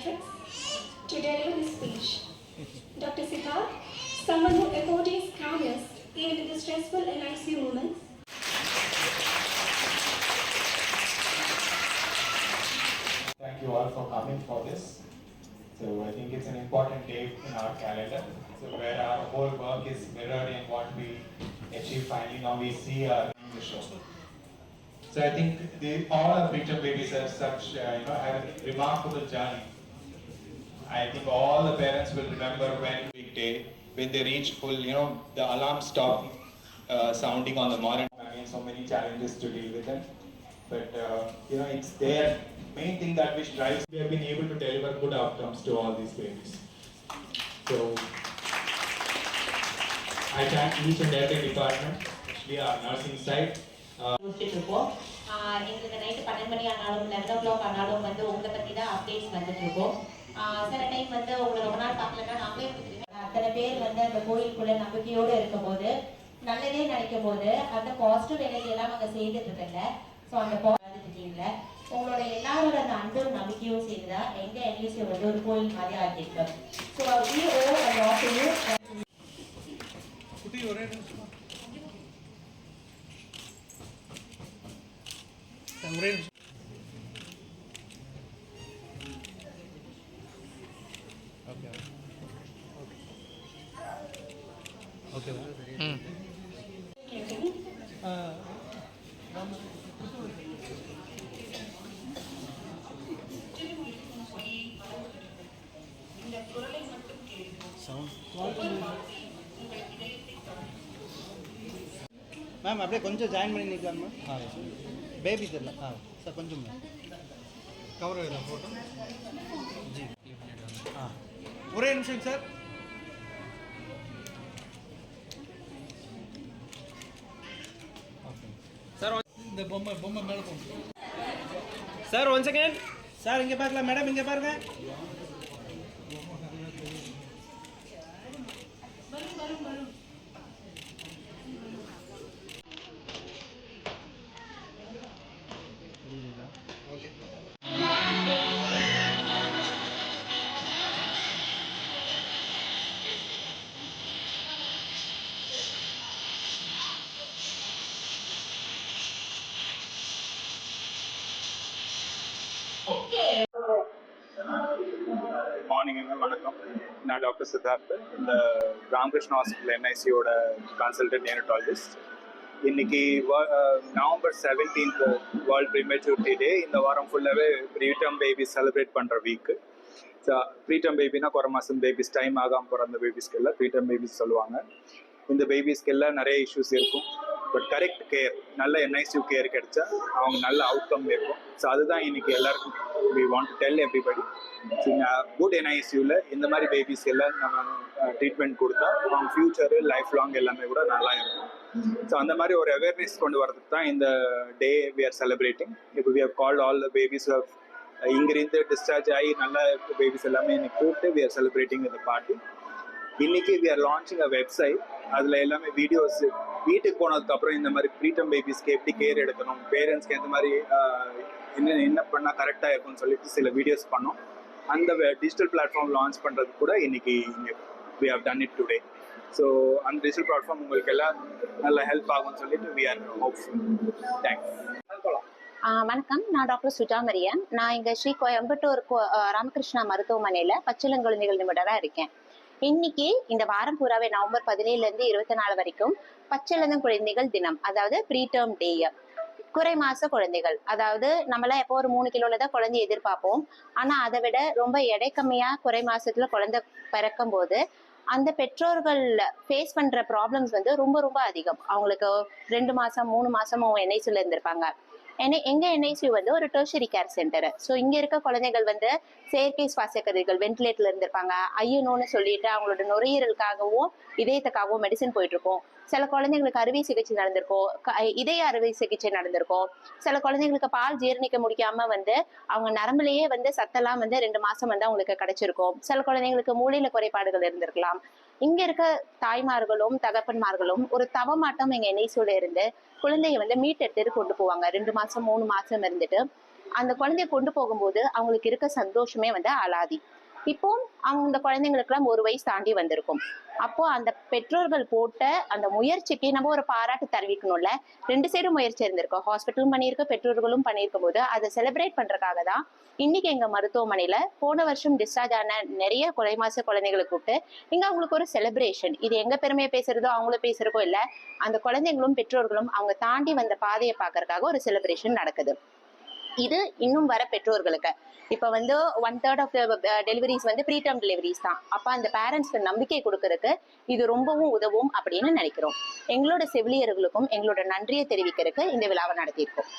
To deliver this speech. Dr. Siddharth, someone who embodies calmness even in the stressful and ICU moments. Thank you all for coming for this. So I think it's an important day in our calendar. So where our whole work is mirrored in what we achieve finally. Now we see our the show. So I think the, all our preacher babies have such, uh, you know, have a remarkable journey. I think all the parents will remember when day when they reach full, you know, the alarm stopped uh, sounding on the monitor. I mean, so many challenges to deal with them. But, uh, you know, it's their main thing that which drives. We have been able to deliver good outcomes to all these babies. So, I thank each and every department, especially our nursing side. Uh, எங்களுக்கு night பன்னெண்டு மணி ஆனாலும் eleven ஓ clock ஆனாலும் வந்து உங்களை பற்றி தான் updates வந்துட்டு இருக்கோம். சில டைம் வந்து உங்களை ரொம்ப நாள் பார்க்கலன்னா நாங்களே அத்தனை பேர் வந்து அந்த கோயிலுக்குள்ள நம்பிக்கையோடு இருக்கும்போது நல்லதே நினைக்கும் போது அந்த பாசிட்டிவ் எனர்ஜி எல்லாம் நாங்கள் செய்துட்டு இருக்கல ஸோ அந்த பாசிட்டிவ் உங்களோட எல்லாரோட அந்த அன்பும் நம்பிக்கையும் சேர்ந்துதான் எங்க என்யூசி வந்து ஒரு கோயில் மாதிரி ஆகிருக்கும் ஸோ we owe நிமிஷம் ஓகே ஓகே ம் மேம் அப்படியே கொஞ்சம் ஜாயின் பண்ணி நிற்கலாம் மேம் ஆ பேபி தெரியல. ஆ சார் கொஞ்சம் கவர் ஃபோட்டோ ஜி. ஆ. ஒரே நிமிஷம் சார். சார் இந்த பொம்மை பொம்மை மேலே போகும் சார் ஒன் செகண்ட் சார் இங்கே பார்க்கலாம் மேடம் இங்கே பாருங்க. மார்னிங் வணக்கம். நான் டாக்டர் சித்தார்த். இந்த ராமகிருஷ்ண ஹாஸ்பிட்டல் என்ஐசியோட கன்சல்டன்ட் நியூனட்டாலஜிஸ்ட் இன்னைக்கு வ- November seventeenth world prematurity day இந்த வாரம் ஃபுல்லாகவே ப்ரீடம் பேபி செலிப்ரேட் பண்ணுற வீக்கு ஸோ ப்ரீடம் பேபினா குறை மாதம் பேபிஸ் டைம் ஆகாமல் பிறந்த பேபிஸ்க்கு எல்லாம் ப்ரீடம் பேபிஸ் சொல்லுவாங்க. இந்த பேபிஸ்க்கு எல்லாம் நிறைய இஷ்யூஸ் இருக்கும். பட் கரெக்ட் கேர் நல்ல என்ஐசியூ கேர் கிடைச்சா அவங்க நல்ல அவுட்கம் இருக்கும். ஸோ அதுதான் இன்னைக்கு எல்லாருக்கும் we want tell everybody good என்ஐசியூவில் இந்த மாதிரி பேபிஸ் எல்லாம் நம்ம ட்ரீட்மெண்ட் கொடுத்தா அவங்க ஃபியூச்சரு லைஃப் லாங் எல்லாமே கூட நல்லா இருக்கும். ஸோ அந்த மாதிரி ஒரு அவேர்னஸ் கொண்டு வரதுக்கு தான் இந்த டே வி ஆர் செலிப்ரேட்டிங் இப்போ we have called all the babies இங்கிருந்து டிஸ்சார்ஜ் ஆகி நல்ல பேபிஸ் எல்லாமே இன்னைக்கு கூப்பிட்டு வி ஆர் செலிப்ரேட்டிங் இந்த பார்ட்டி இன்னைக்கு we are launching a website அதுல எல்லாமே வீடியோஸ் வீட்டுக்கு போனதுக்கு அப்புறம் இந்த மாதிரி ப்ரீடம் பேபிஸ்க்கு எப்படி கேர் எடுக்கணும் பேரண்ட்ஸ்க்கு எந்த மாதிரி என்ன என்ன பண்ணா கரெக்டா இருக்கும்னு சொல்லிட்டு சில வீடியோஸ் பண்ணோம். அந்த டிஜிட்டல் பிளாட்ஃபார்ம் லான்ச் பண்றது கூட இன்னைக்கு இங்க we have done it today so அந்த டிஜிட்டல் பிளாட்ஃபார்ம் உங்களுக்கு எல்லாம் நல்ல ஹெல்ப் ஆகும்னு சொல்லிட்டு வி ஆர் ஹோப்ஃபுல் தேங்க்ஸ் வணக்கம். நான் டாக்டர் சுஜா மரியன். நான் இங்க ஸ்ரீ கோயம்புத்தூர் ராமகிருஷ்ணா மருத்துவமனையில பச்சிளங்குழந்தைகள் நிபுணரா இருக்கேன். இன்னைக்கு இந்த வாரம் பூராவே நவம்பர் பதினேழுல இருந்து இருபத்தி நாலு வரைக்கும் பச்சிளந்தம் குழந்தைகள் தினம். அதாவது ப்ரீ டேர்ம் டே குறை மாச குழந்தைகள். அதாவது நம்மளாம் எப்போ ஒரு மூணு கிலோல தான் குழந்தை எதிர்பார்ப்போம். ஆனா அதை விட ரொம்ப எடை கம்மியா குறை மாசத்துல குழந்தை பிறக்கும் போது அந்த பெற்றோர்கள் ஃபேஸ் பண்ற ப்ராப்ளம்ஸ் வந்து ரொம்ப ரொம்ப அதிகம். அவங்களுக்கு ரெண்டு மாசம் மூணு மாசம் அவங்க என்ஐசியில் இருந்திருப்பாங்க. என்ன எங்க என்ஐசி வந்து ஒரு டெர்ஷரி கேர் சென்டர் ஸோ இங்க இருக்க குழந்தைகள் வந்து செயற்கை சுவாச கருவிகள் வென்டிலேட்டர்ல இருந்திருப்பாங்க. ஐயனோன்னு சொல்லிட்டு அவங்களோட நுரையீரலுக்காகவும் இதயத்துக்காகவும் மெடிசன் போயிட்டு இருக்கும் சில குழந்தைங்களுக்கு அறுவை சிகிச்சை நடந்திருக்கும் இதய அறுவை சிகிச்சை நடந்திருக்கும் சில குழந்தைங்களுக்கு பால் ஜீரணிக்க முடியாம வந்து அவங்க நரம்புலயே வந்து சத்தெல்லாம் வந்து ரெண்டு மாசம் வந்து அவங்களுக்கு கிடைச்சிருக்கும். சில குழந்தைங்களுக்கு மூளையில குறைபாடுகள் இருந்திருக்கலாம். இங்க இருக்க தாய்மார்களும் தகப்பன்மார்களும் ஒரு தவமாட்டம் எங்க என்ஐசியோட இருந்து குழந்தைய வந்து மீட்டெடுத்துட்டு கொண்டு போவாங்க. ரெண்டு மாசம் மூணு மாசம் இருந்துட்டு அந்த குழந்தைய கொண்டு போகும்போது அவங்களுக்கு இருக்க சந்தோஷமே வந்து அலாதி. இப்போ அவங்க இந்த குழந்தைங்களுக்குலாம் ஒரு வயசு தாண்டி வந்திருக்கும். அப்போ அந்த பெற்றோர்கள் போட்ட அந்த முயற்சிக்கு நம்ம ஒரு பாராட்டு தெரிவிக்கணும்ல. ரெண்டு சைடும் முயற்சி இருந்திருக்கோம் ஹாஸ்பிட்டலும் பண்ணியிருக்க பெற்றோர்களும் பண்ணியிருக்கும் போது அதை செலிப்ரேட் பண்றதுக்காக தான் இன்னைக்கு எங்க மருத்துவமனையில போன வருஷம் டிஸ்சார்ஜ் ஆன நிறைய கொலை மாச குழந்தைகளை கூப்பிட்டு இங்க அவங்களுக்கு ஒரு செலிப்ரேஷன் இது எங்க பெருமையை பேசுறதோ அவங்களும் பேசுறதோ இல்ல அந்த குழந்தைங்களும் பெற்றோர்களும் அவங்க தாண்டி வந்த பாதையை பார்க்கறதுக்காக ஒரு செலிப்ரேஷன் நடக்குது. இது இன்னும் வர பெற்றோர்களுக்கு. இப்ப வந்து ஒன் தேர்ட் ஆஃப் டெலிவரிஸ் வந்து ப்ரீ டேர்ம் டெலிவரிஸ் தான். அப்ப அந்த பேரண்ட்ஸ்க்கு நம்பிக்கை கொடுக்கறதுக்கு இது ரொம்பவும் உதவும் அப்படின்னு நினைக்கிறோம். எங்களோட செவிலியர்களுக்கும் எங்களோட நன்றியை தெரிவிக்கிறதுக்கு இந்த விழாவை நடத்தியிருக்கோம்.